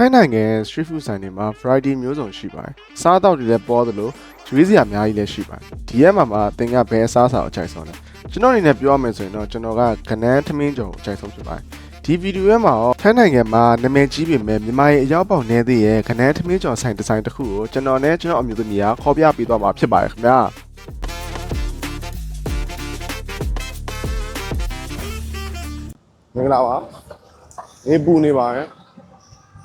ထိုင်းနိုင်ငံ street food ဆိုင်တွေမှာ variety မျိုးစုံရှိပါတယ်။စားတောက်တွေလည်းပေါ်သလိုကျွေးစရာအများကြီးလည်းရှိပါတယ်။ဒီရက်မှာမှသင်ကဘယ်အစားအစာကိုအကြိုက်ဆုံးလဲ။ကျွန်တော်အနေနဲ့ပြောရမယ်ဆိုရင်တော့ကျွန်တော်ကကနန်းထမင်းကြော်ကိုအကြိုက်ဆုံးဖြစ်ပါတယ်။ဒီဗီဒီယိုထဲမှာတော့ထိုင်းနိုင်ငံမှာနာမည်ကြီးပေမဲ့မြန်မာရဲ့အရောက်ပေါက်နေသေးရဲ့ကနန်းထမင်းကြော်ဆိုင်ဒီဇိုင်းတစ်ခုကိုကျွန်တော်နဲ့ကျွန်တော်အမျိုးသမီးကခေါ်ပြပေးသွားမှာဖြစ်ပါတယ်ခင်ဗျာ။မင်္ဂလာပါ။ဒီပူနေပါရဲ့။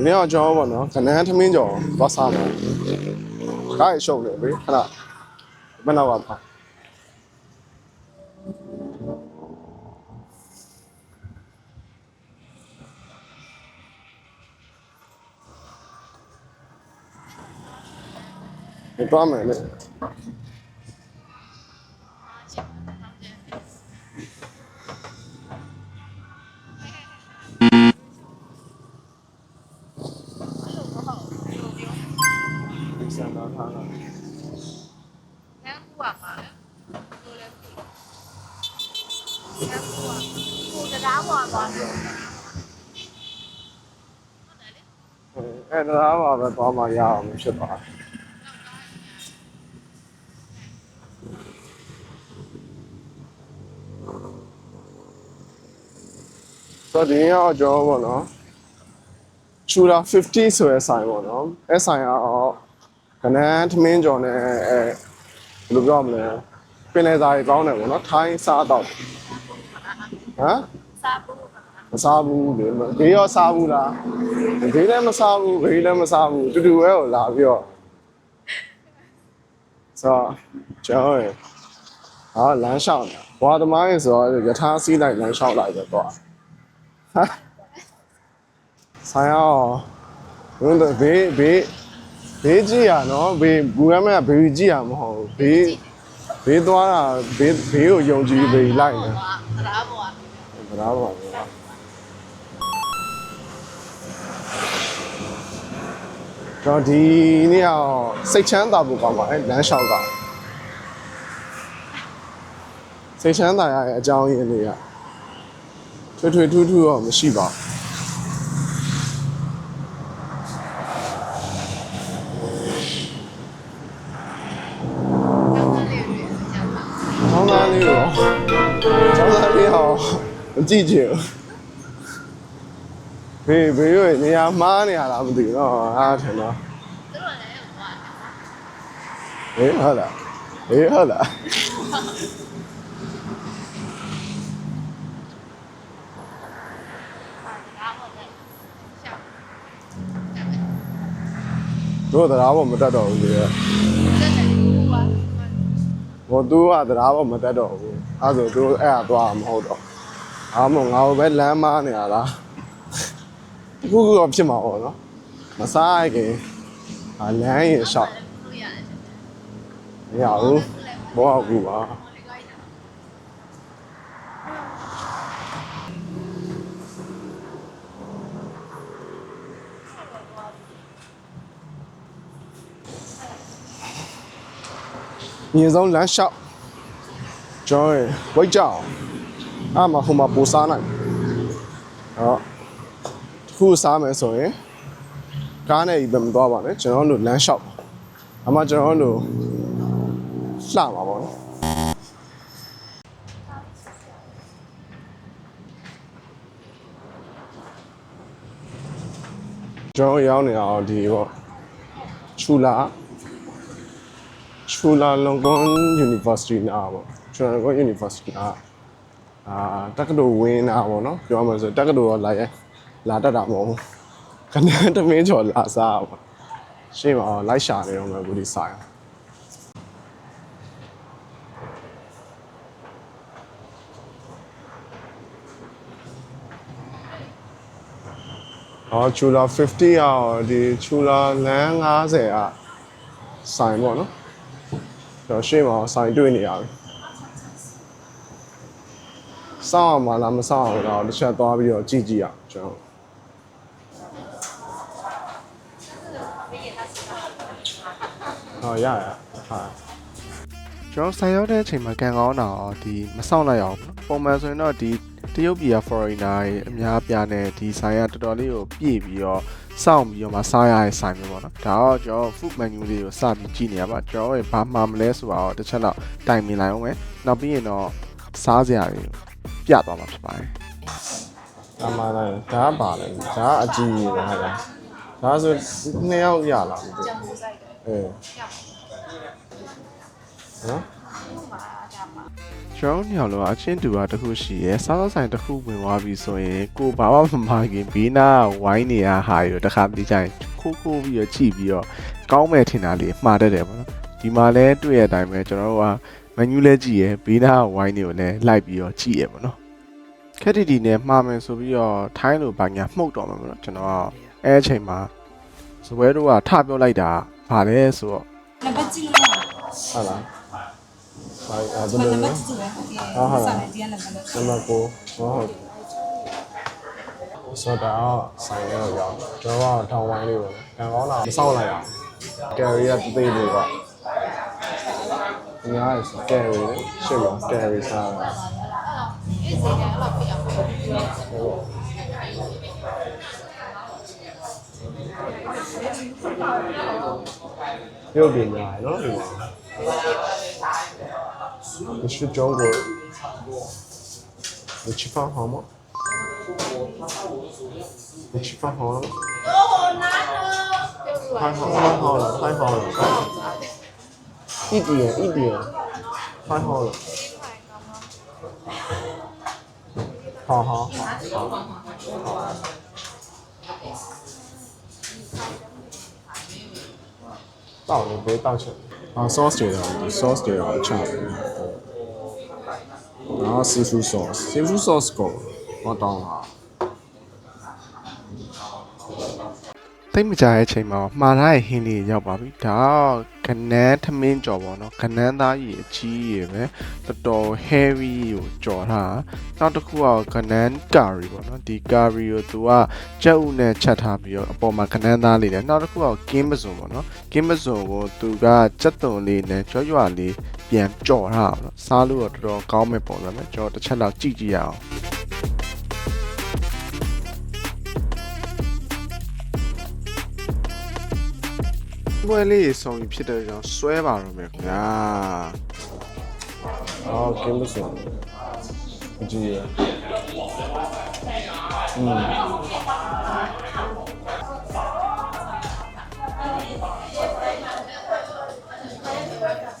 ဒီနေ့တော့ကျွန်တော်ပေါ့နော်ကနန်းထမင်းကြော်သွားစားမယ်။ဒါရရှုပ်နေပြီခဏဘယ်နောက်ကပါဒီတော့မယ်လေ အဲ့ဒါပါပဲသွားမှရအောင်ဖြစ်ပါဆိုတော့ဒီရောကျွန်တော်ပေါ့နော်ချူလာ50ဆိုတဲ့ဆိုင်ပေါ့နော်အဲ့ဆိုင်ကတော့ကနန်းထမင်းကြော်နဲ့အဲဘယ်လိုပြောရမလဲပင်လယ်စာတွေကောင်းတယ်ပေါ့နော်ထိုင်းစားတော့ဟမ်စားဖို့ မစားဘူးလေဘေးရောစားဘူးလားဘေးလည်းမစားဘူးဘေးလည်းမစားဘူးတူတူပဲကိုလာပြီးတော့ဆိုတော့ကျွန်တော်ရဟာလမ်းလျှောက်နေဘွာသမားရေဆိုတော့ယထာစီးလိုက်လမ်းလျှောက်လိုက်ပဲတော့ဟာဆိုင်ရောဘုန်းတော်ဘေးဘေးဘေးကြည့်ရနော်ဘေးဘူရမဲဘေးကြည့်ရမဟုတ်ဘူးဘေးဘေးသွားတာဘေးဘေးကိုယုံကြည်ဘေးလိုက်နေတရားပေါ်ဘရာပါဗျာ တော့ဒီနေ့အောင်စိတ်ချမ်းသာဖို့ကောင်းပါတယ်လမ်းလျှောက်ကစိတ်ချမ်းသာရတဲ့အကြောင်းရင်းတွေကထွေထွေထူးထူးတော့မရှိပါဘူး။ဆောင်းသားလေးရောဆောင်းသားလေးရောမကြည့်ချင်ဘူး။ ဘေးဘေးရွေနေရာမှားနေရလားမသိဘူးနော်။အားထင်တော့သူတို့လည်းဟိုကဘေးဟုတ်လား။ဘေးဟုတ်လားတရားပေါ်နဲ့ရှောက်။တို့တရားပေါ်မတက်တော့ဘူးလေတက်တယ်ကူပါ။ဟိုသူကတရားပေါ်မတက်တော့ဘူး။အဲဆိုသူအဲ့ဒါသွားမှာမဟုတ်တော့။အားမငါ့ကိုပဲလမ်းမားနေရလား။ အခုခုတော့ဖြစ်မှာပေါ့နော်။မစားရခင်အာလမ်းရင်ရှောက်လို့ရတယ်မရဘူး။ဘောကူပါ။မြင်ဆုံးလမ်းလျှောက်ကျွန်တော်ဝိတ်ကြောင်အမဟိုမှာပူစားနိုင်ဟောတစ် ခုစားမယ်ဆိုရင်ကားနဲ့ဒီဘယ်မသွားပါနဲ့ကျွန်တော်တို့လမ်းလျှောက်အမကျွန်တော်တို့လှမှာပေါ့နော်ကျွန်တော်ရောက်နေအောင်ဒီပေါ့ချူလာချူလာလုံကွန် University နာပေါ့ချူလာလုံကွန် University နာအာတက္ကသိုလ်ဝင်းနာပေါ့နော်ပြောမှဆိုတက္ကသိုလ်တော့လာရဲ လာတတ်တာမဟုတ်ဘူးခဏတမင်းကျော်လာစားပါရှင်းပါအောင်လိုက်ရှာနေတော့မယ်ကိုဒီဆိုင်အော်ချူလာ50အော်ဒီချူလာလမ်း90อ่ะဆိုင်ပေါ့နော်တော့ရှေ့မှာဆိုင်တွေ့နေရပြီစောင့်အောင်မလားမစောင့်အောင်တော့တစ်ချက်သွားပြီးတော့ကြည့်ကြည့်အောင်ကျွန်တော် ဟောရရဟာကျွန်တော်ဆိုင်ရောက်တဲ့အချိန်မှာကန်ကောင်းတာတော့ဒီမစောင့်လိုက်အောင်ပေါ့ပုံမှန်ဆိုရင်တော့ဒီတရုတ်ပြည်က foreigner တွေအများအပြားနဲ့ဒီဆိုင်ကတော်တော်လေးကိုပြည့်ပြီးတော့စောင့်ပြီးတော့မှစားရတဲ့ဆိုင်မျိုးပေါ့နော်ဒါတော့ကျွန်တော် food menu လေးကိုစပြီးကြည့်နေရပါကျွန်တော်ရဲ့ဘာမှမလဲဆိုတာတော့တစ်ချက်တော့တိုင်မြင်လိုက်အောင်မယ်နောက်ပြီးရင်တော့စားစရာတွေကိုပြသွားမှာဖြစ်ပါတယ်အမှန်တိုင်းဒါကပါလေဒါကအကြည့်ရတာဟာလား ဒါဆိုနှစ်ယောက်ရလာပြီကြံမိုးဆိုင်တယ်အေးကြောက်နော်ဘူးမှာဒါမှာကျွန်တော်ညောင်လောအချင်းတူတာတစ်ခုရှိရဲစားသောက်ဆိုင်တစ်ခုဝင်သွားပြီဆိုရင်ကိုဘာမှမမခင်ဘေးနားဝိုင်းနေရဟာရတခါပြီးကြရင်ခိုးခိုးပြီးတော့ကြည့်ပြီးတော့ကောင်းမဲ့ထင်တာလေးမှားတတ်တယ်ပေါ့နော်ဒီမှာလဲတွေ့ရတဲ့အတိုင်းပဲကျွန်တော်တို့ကမန်နူးလဲကြည့်ရဲဘေးနားဝိုင်းတွေကိုလည်းလိုက်ပြီးတော့ကြည့်ရဲပေါ့နော်ခက်တီတီနဲ့မှားမယ်ဆိုပြီးတော့ထိုင်းလိုဘာညာမှုတ်တော့မှာပေါ့နော်ကျွန်တော်က အဲအချိန်မှာဇပွဲတို့ကထပြောလိုက်တာဗာလဲဆိုတော့နံပါတ်ကြည့်လို့ရဟာလားဘာအဲ့ဒါနံလို့ပါနော်တ်ကြည့်ပဲဟုတ်ကဲ့ဟုတ်ဟုတ်စာနဲ့ဒီကနံပါတ်လို့နံပါတ်ကိုဟုတ်ဆိုတော့ဆိုင်ရတော့ရောက်ကျွန်တော်ကထောင်ဝိုင်းလေးပေါ့ကံကောင်းတာမဆောက်လိုက်အောင်ကယ်ရီကတသိလေးပေါ့ဒီမှာကယ်ရီရှေ့ရောကယ်ရီစားတာအေးစိတ်ကအဲ့လိုဖြစ်အောင် 六点来了对吧你是中国你吃饭好吗？你吃饭好了吗？太好了太好了太好了。一点一点太好了。好好。好好好 တောက်လို့ဘယ်တောက်ချက်။အော် sauce တွေတော့ sauce တွေတော့အချတယ်။အော် seafood sauce seafood sauce ကိုတော့တောင်းတာ။သိမကြတဲ့အချိန်မှာမှားထားတဲ့ဟင်းလေးရောက်ပါပြီ။ဒါ ကနန်းထမင်းကြော်ပေါ့နော်ကနန်းသားကြီးအကြီးကြီးပဲတော်တော် heavy ကိုကြော်ထားတာနောက်တစ်ခုကကနန်းကာရီပေါ့နော်ဒီကာရီကိုသူကကြက်ဥနဲ့ချက်ထားပြီးတော့အပေါ်မှာကနန်းသားလေးနဲ့နောက်တစ်ခုကကင်းပစုံပေါ့နော်ကင်းပစုံကိုသူကကြက်သွန်လေးနဲ့ကြွကြွလေးပြန်ကြော်ထားတာပေါ့နော်စားလို့တော့တော်တော်ကောင်းမဲ့ပုံစံပဲကျွန်တော်တစ်ချက်လောက်ကြည့်ကြည့်ရအောင် 喂，你送一批的浆水吧，准备。啊。啊，给不送？不介意。嗯。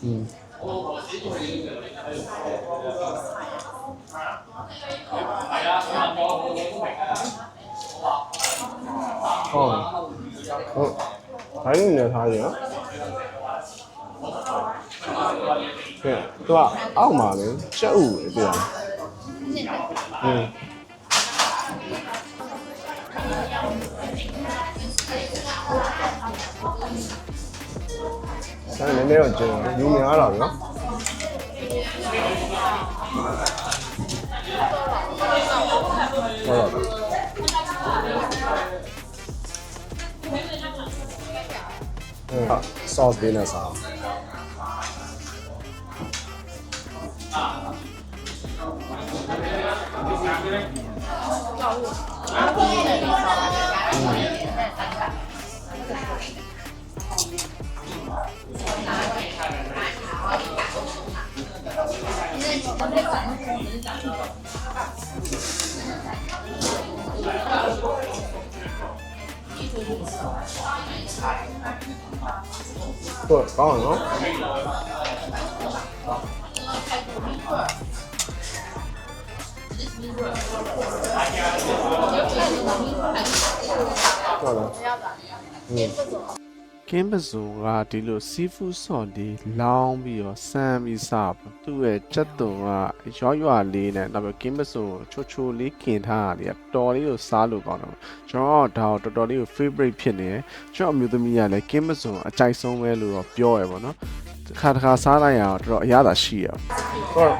嗯。哦。哦。 ဘိုင်းနေထားရနော်ဟဲ့သူကအောက်မှာလေချက်ဥပဲပြောဟင်းဆန်းနည်းနည်းတော့ကျန်လူများလာပြီနော်ဟုတ်ပါဘူး sauce dinner sauce 嗯对，刚好能。对的。嗯。 ကင်းပစုံကဒီလိုစီဖူးဆော့လေးလောင်းပြီးတော့ဆမ်းပြီးစားပါသူ့ရဲ့ချက်တုံကရွရွလေးနဲ့နောက်ပြီးကင်းပစုံကိုချိုချိုလေးกินထားတာလေတော်လေးကိုစားလို့ကောင်းတယ်ကျွန်တော်ဒါကိုတော်တော်လေးကို favorite ဖြစ်နေတယ်ကျွန်တော်အမျိုးသမီးကလည်းကင်းပစုံအကြိုက်ဆုံးပဲလို့တော့ပြောရပါတော့တစ်ခါတစ်ခါစားလိုက်ရတော့တော်တော်အရသာရှိရဟုတ်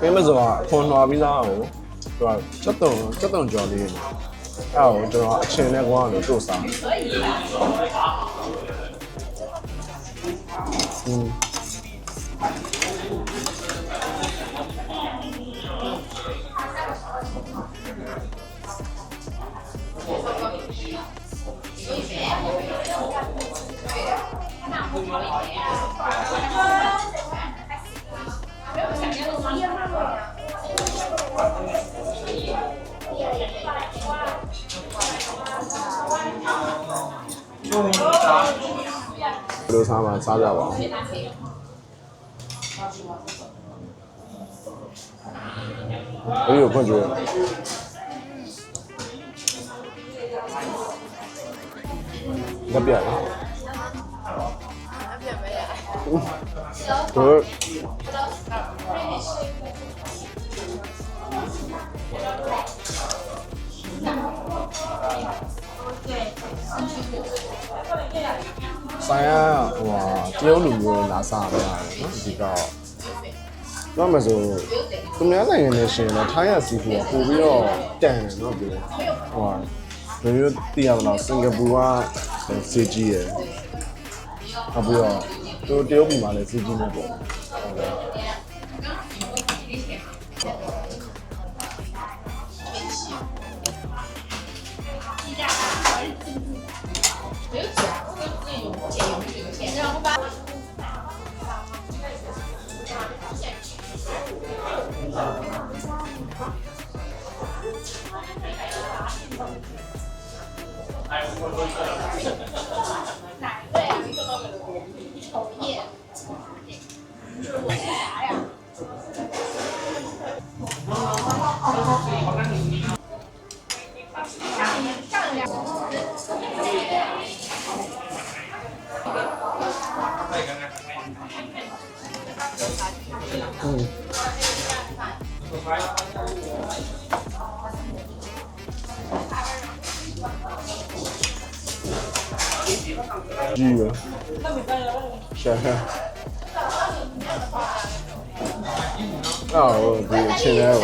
ကင်းပစုံကအခွန်လွှာပြီးသားကိုသူကချက်တုံချက်တုံကြော်လေး အဲ့ဒါကိုကျွန်တော်အချင်းနဲ့ကွာလို့တို့ ဘယ်လိုစားမှစားကြပါအောင်အေးကိုဖွင့်ကြည့်ရငါပြရအောင်ဟုတ် ဆိုင်ရဟိုဟာတရုတ်လူမျိုးလာစားရတာနော်ဒီကတော့တော့မဆိုသူများနိုင်ငံနဲ့ရှင်တော့ထိုင်းရစီဖူကပို့ပြီးတော့တန်တယ်နော်ပြီးဟိုဟာဘယ်လိုသိရမလားစင်ကာပူကစီကြီးရယ်နောက်ပြီးတော့သူတရုတ်ပြည်မှာလည်းစီကြီးနေပေါ့ ဟုတ်ကဲ့ကြီးရရှာအော်ဒီအချင်း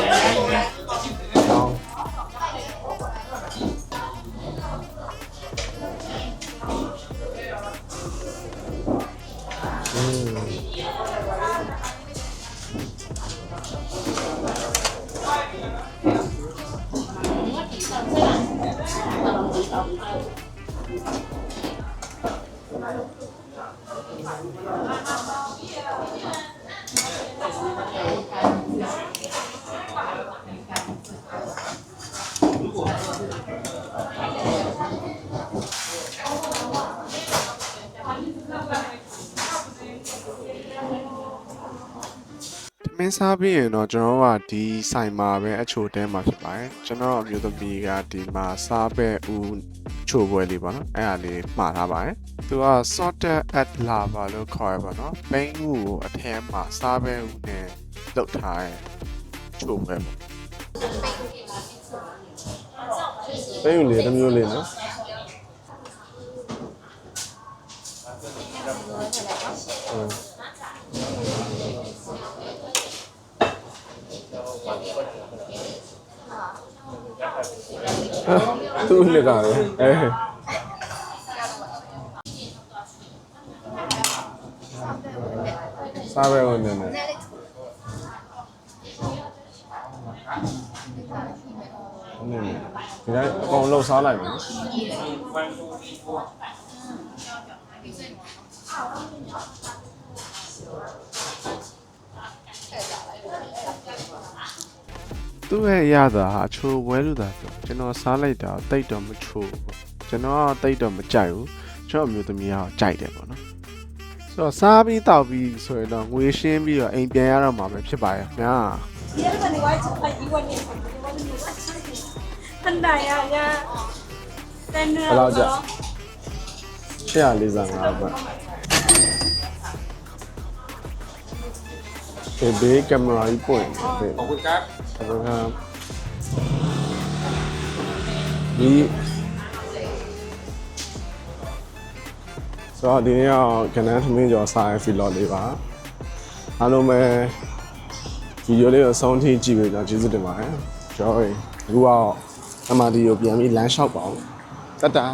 မင်းစားပြီးရင်တော့ကျွန်တော်တို့ကဒီဆိုင်မှာပဲအချိုတဲမှာဖြစ်ပါတယ်ကျွန်တော်အမျိုးသမီးကဒီမှာစားပဲဦး ချိုပွဲလေးပါနော်အဲ့ဒါလေးမှားထားပါတယ်သူက sorted at lava လို့ခေါ်ရပါတော့ဘိန်းဦးကိုအထက်မှာစားပဲဦးနဲ့လုပ်ထားတဲ့ချိုပွဲပေါ့ပဲယူလေတစ်မျိုးလေးနော် သူ့လက်ကလည်းအဲစားပဲဝင်နေတယ်နေနေဒီတိုင်းအကုန်လှုပ်စားလိုက်မယ်နော် သူ့ရဲ့ရတာဟာအချိုဝဲလို့သာပြောကျွန်တော်စားလိုက်တာတိတ်တော့မချိုးဘူးကျွန်တော်ကတိတ်တော့မကြိုက်ဘူးကျွန်တော်အမျိုးသမီးကကြိုက်တယ်ပေါ့နော်ဆိုတော့စားပြီးတောက်ပြီးဆိုရင်တော့ငွေရှင်းပြီးတော့အိမ်ပြန်ရတော့မှာပဲဖြစ်ပါရဲ့ခင်ဗျာ Siapa nih wajib lagi Iwan nih? Iwan nih. Hendak ya ya. Tener. Kalau aja. 145ဘတ်ဒီဘေးကင်မရာကြီးပွင့်တယ်ဟုတ် ကဲ့ဟုတ်ကဲ့ဒီဆိုတော့ဒီနေ့ကကနန်းသမင်းကျော်စားရဖီလော်လေးပါအားလုံးပဲဗီဒီယိုလေးကိုအဆုံးထိကြည့်ပြီးတော့ကျေးဇူးတင်ပါတယ်ကျော်ရေအခုကတော့အမဒီကိုပြန်ပြီးလမ်းလျှောက်ပါအောင်တတ္တာ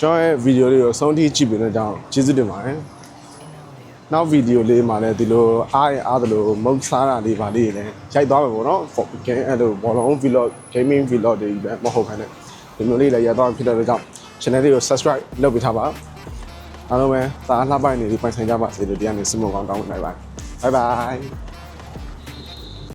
ကျွန်တော်ရဲ့ဗီဒီယိုလေးကိုအဆုံးထိကြည့်ပြီးတော့ကြောင်းကျေးဇူးတင်ပါတယ် နောက်ဗီဒီယိုလေးမှာလည်းဒီလိုအားရအားသလိုမုတ်စားတာလေးပါလေးလည်းရိုက်သွားမယ်ပေါ့နော်။ game အဲ့လိုဘောလုံး vlog gaming vlog တွေပဲမဟုတ်ဘဲနဲ့ဒီဒီမျိုးလေးလည်းရတော့ဖြစ်တဲ့အတွက်ကြောင့် channel လေးကို subscribe လုပ်ပေးထားပါအားလုံးပဲသာလှပနေပြီးပိုင်ဆိုင်ကြပါစေလို့တရားနေစမုံကောင်းတောင်းလိုက်ပါတယ် bye bye